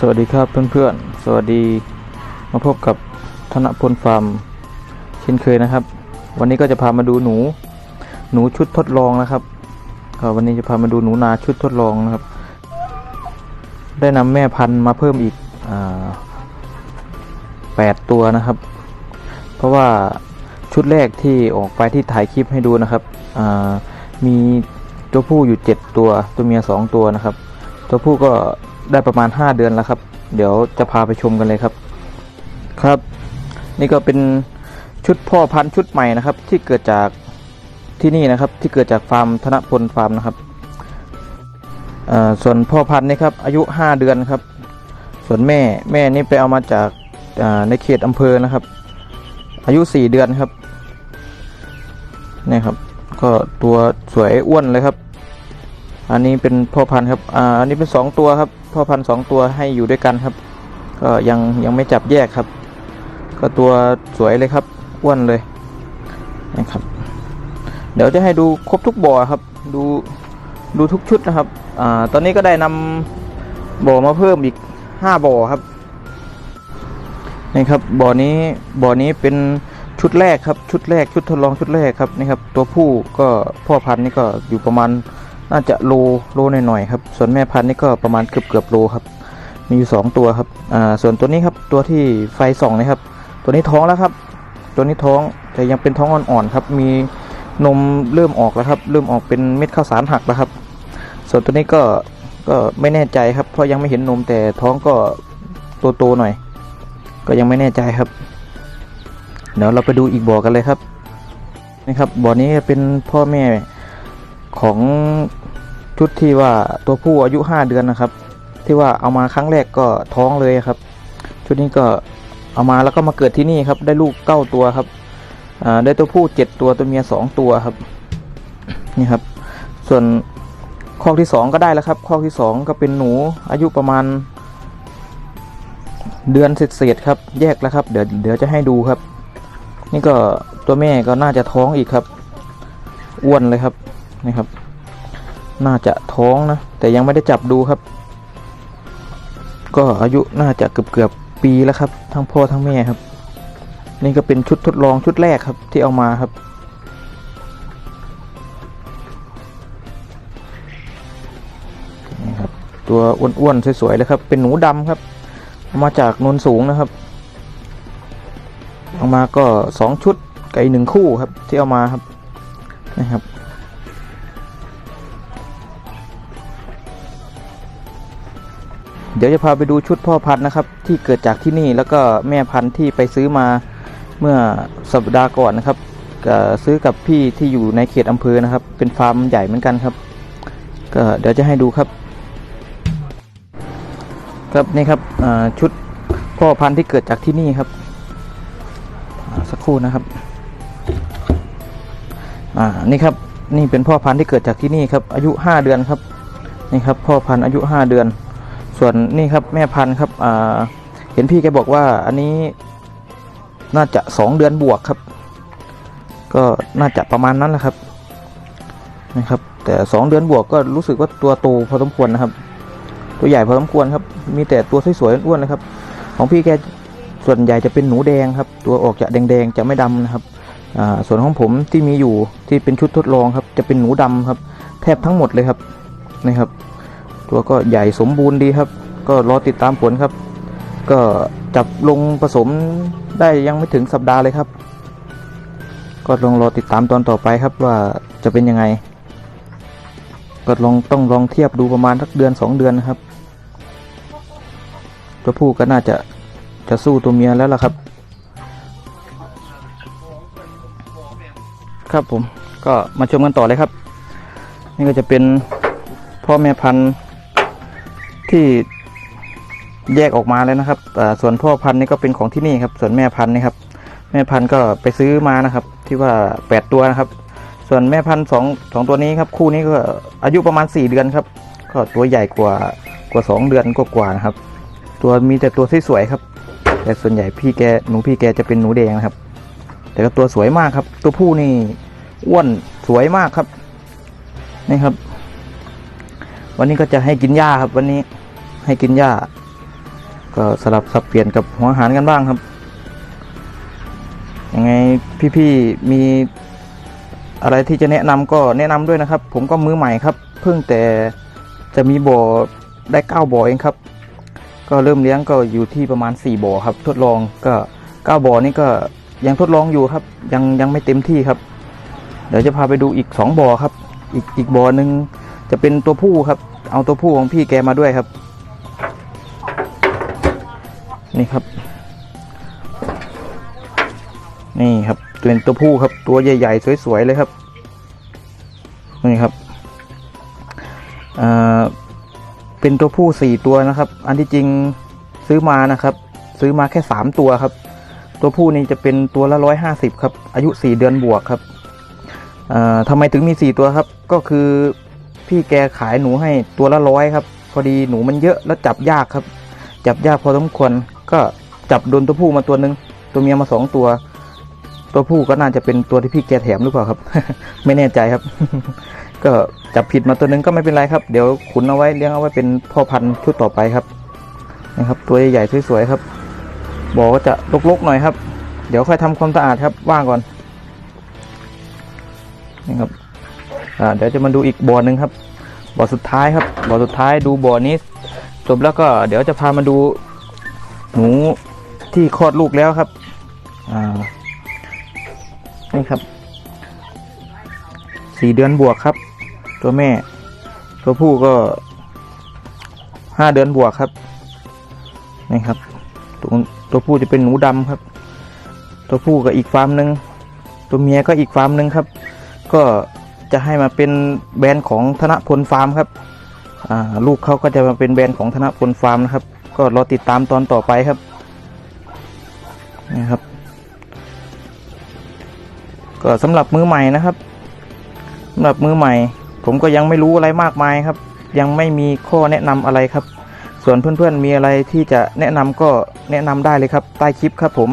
สวัสดีครับเพื่อนๆ สวัสดีมาพบกับธนพลฟาร์มเช่นเคยนะครับ วันนี้ก็จะพามาดูหนู หนูชุดทดลองนะครับวันนี้จะพามาดูหนูนาชุดทดลองนะครับ ได้นำแม่พันธุ์มาเพิ่มอีกอาแปดตัวนะครับ เพราะว่าชุดแรกที่ออกไปที่ถ่ายคลิปให้ดูนะครับมีตัวผู้อยู่เจ็ดตัว ตัวเมียสองตัวนะครับ ตัวผู้ก็ ได้ประมาณ 5 เดือนแล้วครับ เดี๋ยวจะพาไปชมกันเลยครับ ครับ นี่ก็เป็นชุดพ่อพันธุ์ชุดใหม่นะครับ ที่เกิดจากที่นี่นะครับ ที่เกิดจากฟาร์มธนพลฟาร์มนะครับส่วนพ่อพันธุ์นี่ครับอายุ 5 เดือนครับ ส่วนแม่แม่นี่ไปเอามาจากาในเขตอำเภอนะครับ อายุ 4 เดือนครับนี่ครับ ก็ตัวสวยอ้วนเลยครับ อันนี้เป็นพ่อพันธุ์ครับ อ่า อันนี้เป็นสองตัวครับ พ่อพันธุ์สองตัวให้อยู่ด้วยกันครับ ก็ยังยังไม่จับแยกครับ ก็ตัวสวยเลยครับ อ้วนเลยนะครับ เดี๋ยวจะให้ดูครบทุกบ่อครับ ดูดูทุกชุดนะครับ อ่า ตอนนี้ก็ได้นำบ่อมาเพิ่มอีกห้าบ่อครับนี่ครับ บ่อนี้ บ่อนี้เป็นชุดแรกครับ ชุดแรก ชุดทดลองชุดแรกครับ นี่ครับ ตัวผู้ก็พ่อพันธุ์นี่ก็อยู่ประมาณ น่าจะโลโลหน่อยๆครับ ส่วนแม่พันธุ์นี่ก็ประมาณเกือบเกือบโลครับ มีอยู่สองตัวครับอ่าส่วนตัวนี้ครับตัวที่ไฟส่องนะครับ ตัวนี้ท้องแล้วครับ ตัวนี้ท้องแต่ยังเป็นท้องอ่อนๆครับ มีนมเริ่มออกแล้วครับ เริ่มออกเป็นเม็ดข้าวสารหักแล้วครับ ส่วนตัวนี้ก็ก็ไม่แน่ใจครับ เพราะยังไม่เห็นนมแต่ท้องก็โตๆหน่อย ก็ยังไม่แน่ใจครับ เดี๋ยวเราไปดูอีกบ่อกันเลยครับนี่ครับบ่อนี้เป็นพ่อแม่ของ ชุดที่ว่าตัวผู้อายุห้าเดือนนะครับ ที่ว่าเอามาครั้งแรกก็ท้องเลยครับ ชุดนี้ก็เอามาแล้วก็มาเกิดที่นี่ครับ ได้ลูกเก้าตัวครับได้ตัวผู้เจ็ดตัวตัวเมียสองตัวครับนี่ครับ ส่วนคอกที่สองก็ได้แล้วครับคอกที่สองก็เป็นหนูอายุประมาณ เดือนเศษๆครับ แยกแล้วครับ เดี๋ยวเดี๋ยวจะให้ดูครับ นี่ก็ตัวแม่ก็น่าจะท้องอีกครับอ้วนเลยครับนี่ครับ น่าจะท้องนะ แต่ยังไม่ได้จับดูครับ ก็อายุน่าจะเกือบเกือบๆปีแล้วครับ ทั้งพ่อทั้งแม่ครับ นี่ก็เป็นชุดทดลองชุดแรกครับที่เอามาครับ นี่ครับ ตัวอ้วนๆสวยๆเลยครับ เป็นหนูดำครับ มาจากนนสูงนะครับ เอามาก็สองชุดกับอีกหนึ่งคู่ครับที่เอามาครับนะครับ เดี๋ยวจะพาไปดูชุดพ่อพันธุ์นะครับ ที่เกิดจากที่นี่แล้วก็แม่พันธุ์ที่ไปซื้อมาเมื่อสัปดาห์ก่อนนะครับซื้อกับพี่ที่อยู่ในเขตอำเภอนะครับ เป็นฟาร์มใหญ่เหมือนกันครับ ก็เดี๋ยวจะให้ดูครับ ครับนี่ครับชุดพ่อพันธุ์ที่เกิดจากที่นี่ครับสักครู่นะครับอ่านี่ครับนี่เป็นพ่อพันธุ์ที่เกิดจากที่นี่ครับ อายุห้าเดือนครับนี่ครับ พ่อพันธุ์อายุห้าเดือน ส่วนนี่ครับแม่พันธุ์ครับเห็นพี่แกบอกว่าอันนี้น่าจะสองเดือนบวกครับ ก็น่าจะประมาณนั้นแหละครับนะครับ แต่สองเดือนบวกก็รู้สึกว่าตัวโตพอสมควรนะครับ ตัวใหญ่พอสมควรครับ มีแต่ตัวสวยๆอ้วนๆนะครับ ของพี่แกส่วนใหญ่จะเป็นหนูแดงครับ ตัวออกจะแดงๆจะไม่ดำนะครับส่วนของผมที่มีอยู่ที่เป็นชุดทดลองครับ จะเป็นหนูดำครับ แทบทั้งหมดเลยครับนะครับ ตัวก็ใหญ่สมบูรณ์ดีครับ ก็รอติดตามผลครับ ก็จับลงผสมได้ยังไม่ถึงสัปดาห์เลยครับ ก็ลองรอติดตามตอนต่อไปครับว่าจะเป็นยังไง ก็ลองต้องลองเทียบดูประมาณสักเดือนสองเดือนนะครับ ตัวผู้ก็น่าจะจะสู้ตัวเมียแล้วล่ะครับ ครับผมก็มาชมกันต่อเลยครับ นี่ก็จะเป็นพ่อแม่พันธุ์ ที่แยกออกมาแล้วนะครับส่วนพ่อพันธุ์นี่ก็เป็นของที่นี่ครับ ส่วนแม่พันธุ์นี่ครับ แม่พันธุ์ก็ไปซื้อมานะครับ ที่ว่าแปดตัวนะครับ ส่วนแม่พันธุ์สองสองตัวนี้ครับ คู่นี้ก็อายุประมาณสี่เดือนครับ ก็ตัวใหญ่กว่ากว่าสองเดือนกว่านะครับ ตัวมีแต่ตัวที่สวยครับ แต่ส่วนใหญ่พี่แกหนูพี่แกจะเป็นหนูแดงนะครับ แต่ก็ตัวสวยมากครับ ตัวผู้นี่อ้วนสวยมากครับนี่ครับ วันนี้ก็จะให้กินหญ้าครับ วันนี้ให้กินหญ้า ก็สลับสับเปลี่ยนกับหัวอาหารกันบ้างครับ ยังไงพี่ๆมีอะไรที่จะแนะนำก็แนะนำด้วยนะครับ ผมก็มือใหม่ครับ เพิ่งแต่จะมีบ่อได้เก้าบ่อเองครับ ก็เริ่มเลี้ยงก็อยู่ที่ประมาณ4บ่อครับ ทดลองก็เก้าบ่อนี่ก็ยังทดลองอยู่ครับ ยังยังไม่เต็มที่ครับ เดี๋ยวจะพาไปดูอีกสองบ่อครับ อีกอีกบ่อหนึ่ง จะเป็นตัวผู้ครับ เอาตัวผู้ของพี่แกมาด้วยครับ นี่ครับ นี่ครับเป็นตัวผู้ครับ ตัวใหญ่ๆสวยๆเลยครับ นี่ครับอ่าเป็นตัวผู้สี่ตัวนะครับ อันที่จริงซื้อมานะครับ ซื้อมาแค่สามตัวครับ ตัวผู้นี่จะเป็นตัวละร้อยห้าสิบครับ อายุสี่เดือนบวกครับอ่าทำไมถึงมีสี่ตัวครับ ก็คือ พี่แกขายหนูให้ตัวละร้อยครับ พอดีหนูมันเยอะแล้วจับยากครับ จับยากพอสมควรก็จับโดนตัวผู้มาตัวหนึ่งตัวเมียมาสองตัว ตัวผู้ก็น่าจะเป็นตัวที่พี่แกแถมหรือเปล่าครับ ไม่แน่ใจครับ ก็จับผิดมาตัวหนึงก็ไม่เป็นไรครับ เดี๋ยวขุนเอาไว้เลี้ยงเอาไว้เป็นพ่อพันธุ์ชุดต่อไปครับนะครับ ตัวใหญ่ๆสวยๆครับบอกว่าจะลกๆหน่อยครับ เดี๋ยวค่อยทำความสะอาดครับว่างก่อนนี่ครับ เดี๋ยวจะมาดูอีกบ่อหนึ่งครับบ่อสุดท้ายครับบ่อสุดท้ายดูบ่อนี้จบแล้วก็เดี๋ยวจะพามาดูหนูที่คลอดลูกแล้วครับนี่ครับสี่เดือนบวกครับ ตัวแม่ ตัวผู้ก็ห้าเดือนบวกครับนี่ครับ ตัวตัวผู้จะเป็นหนูดำครับ ตัวผู้ก็อีกฟาร์มหนึ่งตัวเมียก็อีกฟาร์มหนึ่งครับ ก็ จะให้มาเป็นแบรนด์ของธนพลฟาร์มครับลูกเขาก็จะมาเป็นแบรนด์ของธนพลฟาร์มนะครับ ก็รอติดตามตอนต่อไปครับนี่ครับ ก็สำหรับมือใหม่นะครับสำหรับมือใหม่ ผมก็ยังไม่รู้อะไรมากมายครับ ยังไม่มีข้อแนะนำอะไรครับ ส่วนเพื่อนๆมีอะไรที่จะแนะนำก็แนะนำได้เลยครับ ใต้คลิปครับผม